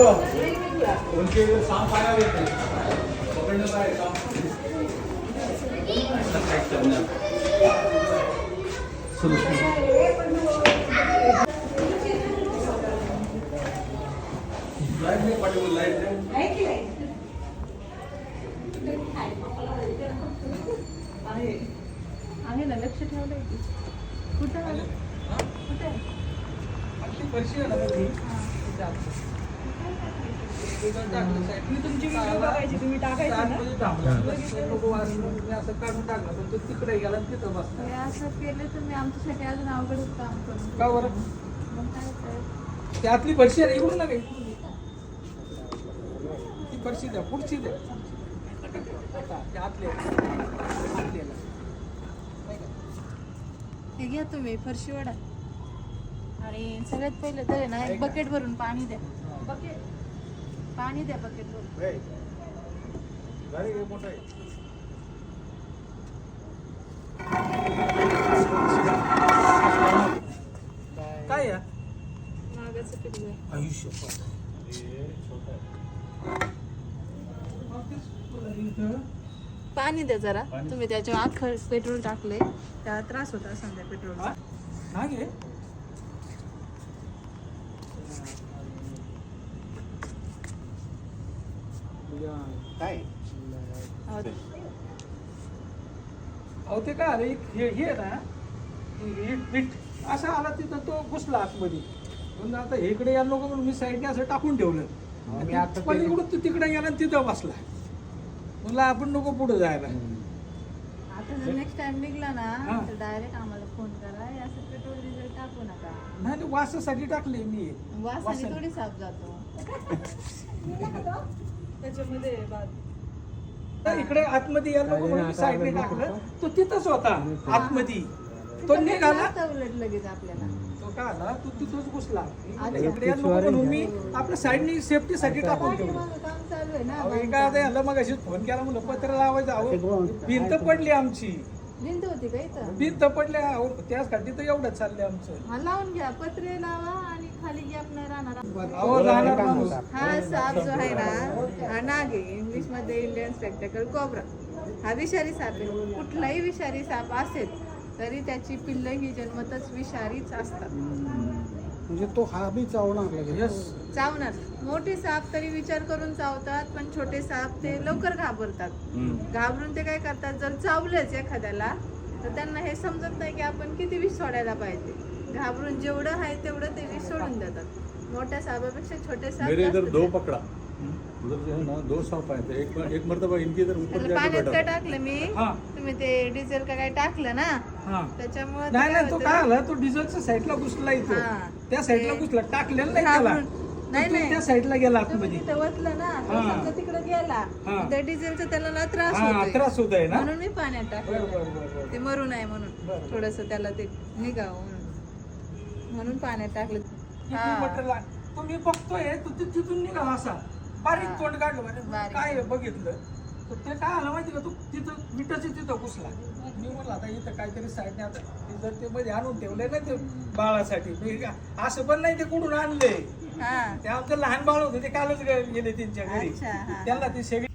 उनके सांप आया हुए थे पकड़ने पाए सांप लाइट नहीं पड़ी वो लाइट आहे आहे ना लक्ष ठेवलंय की कुठं? कुठं आहे? मी तुमची व्हिडिओ बघायची तुम्ही टाकायची ना मी असं काढून टाकलं तो तिकडे हे असं केलं तुम्ही आमच्यासाठी अजून अवघड काम करून का बरं मग काय तर? फरशी आहे इकडून ना काही ती फरशी द्या पुढची द्या ते आतली आहे. आतली आहे. नाही का? हे घ्या तुम्ही फरशी वडा आणि सगळ्यात पहिलं तर आहे ना एक बकेट भरून पाणी द्या बकेट पाणी द्या बकेट है काय या? मागाचं आयुष्य. है पाणी द्या जरा? तुम्ही त्याच्यावर अख्खं पेट्रोल टाकले त्याला त्रास होता समजा पेट्रोलचा. नाही काय? अहो, ते काय अरे हे हे ना हे पीठ असं आला तिथं तो घुसला आतमध्ये. म्हणून आता इकडे या लोक म्हणून मी साईडने असं टाकून ठेवलं. मी आता पण ते- तिकडे गेला आणि तिथं बसला. म्हणलं आपण नको पुढे जायला. आता जर नेक्स्ट टाइम निघला ना. तर डायरेक्ट आम्हाला फोन करा. असं पेट्रोल डिझेल टाकू नका. नाही ते वासासाठी टाकले मी. वासाने वासाने. थोडी साफ जातो. त्याच्यामध्ये तर इकडे आतमध्ये या लोक म्हणून साईडने टाकलं. तो तिथंच होता आतमध्ये. तो निघाला. लगेच आपल्याला. तो काय आला? तो तिथंच घुसला. इकडे या लोक म्हणून मी आपल्या साईडने सेफ्टीसाठी टाकून ठेवलं. पाठीमागं काम चालू आहे अहो, ना काय आता याला मग फोन केला म्हणलं पत्र लावायचं. भिंत पडली आमची. भिंत होती का इथं? भिंत पडली अहो त्यासाठी तर एवढंच चाललंय आमचं. हा लावून घ्या पत्रे लावा आणि खाली गॅप नाही राहणार अहो राहणार माणूस. हा साप जो आहे ना हा नाग आहे. इंग्लिशमध्ये इंडियन स्पेक्टेकल कोब्रा हा विषारी साप आहे. कुठलाही विषारी साप असेल तरी त्याची पिल्ल ही जन्मतच विषारीच असतात. म्हणजे तो हा बी चावणार चावणार. मोठे साप तरी विचार करून चावतात पण छोटे साप ते लवकर घाबरतात. घाबरून ते काय करतात? जर चावलेच एखाद्याला तर त्यांना हे समजत नाही की आपण किती विष सोडायला पाहिजे. घाबरून जेवढं आहे तेवढं ते विष सोडून देतात. मोठ्या सापापेक्षा छोटे साप दो. पकड़ा. उधर जो ना दो सांप आए थे. एक एक मरतबा इनके इधर ऊपर त्याला जाके पाण्यात काय। टाकलं मी? हा। तुम्ही ते डिझेल का काय टाकलं ना? हा त्याच्यामुळे नाही नाही तो काय आला तो डिझेलच्या साईडला घुसला इथं हा. त्या साईडला ते- घुसला टाकलेला नाही त्याला नाही, तो- नाही. त्या साईडला गेला आतमध्ये तिथं वतलं ना तो हा. समजा तिकडे गेला हा. त्या डिझेलचा त्याला ना त्रास हा होतोय त्रास होत आहे ना म्हणून मी पाण्यात टाकलं बरं बरं बरं ते मरू नये म्हणून बरं. थोडस त्याला ते निघावं म्हणून म्हणून पाण्यात टाकलं किती हा. मटेरियल तो मी बघतोय तो ति- तिथून निघाला असा बारीक हा. तोंड काढलं म्हणजे बारीक. काय आहे बघितलं तर ते काय आलं माहिती का? तू तिथं मिठाची तिथं घुसला. मी म्हणलं आता इथं काहीतरी साईडने आता ते जर ते मध्ये आणून ठेवलंय ना ते बाळासाठी मी का- असं पण नाही ते कुठून आणले? हा. ते आमचं लहान बाळ होतं ते कालच गे- गेले त्यांच्या घरी. अच्छा, हा. त्यांना ती शेगडी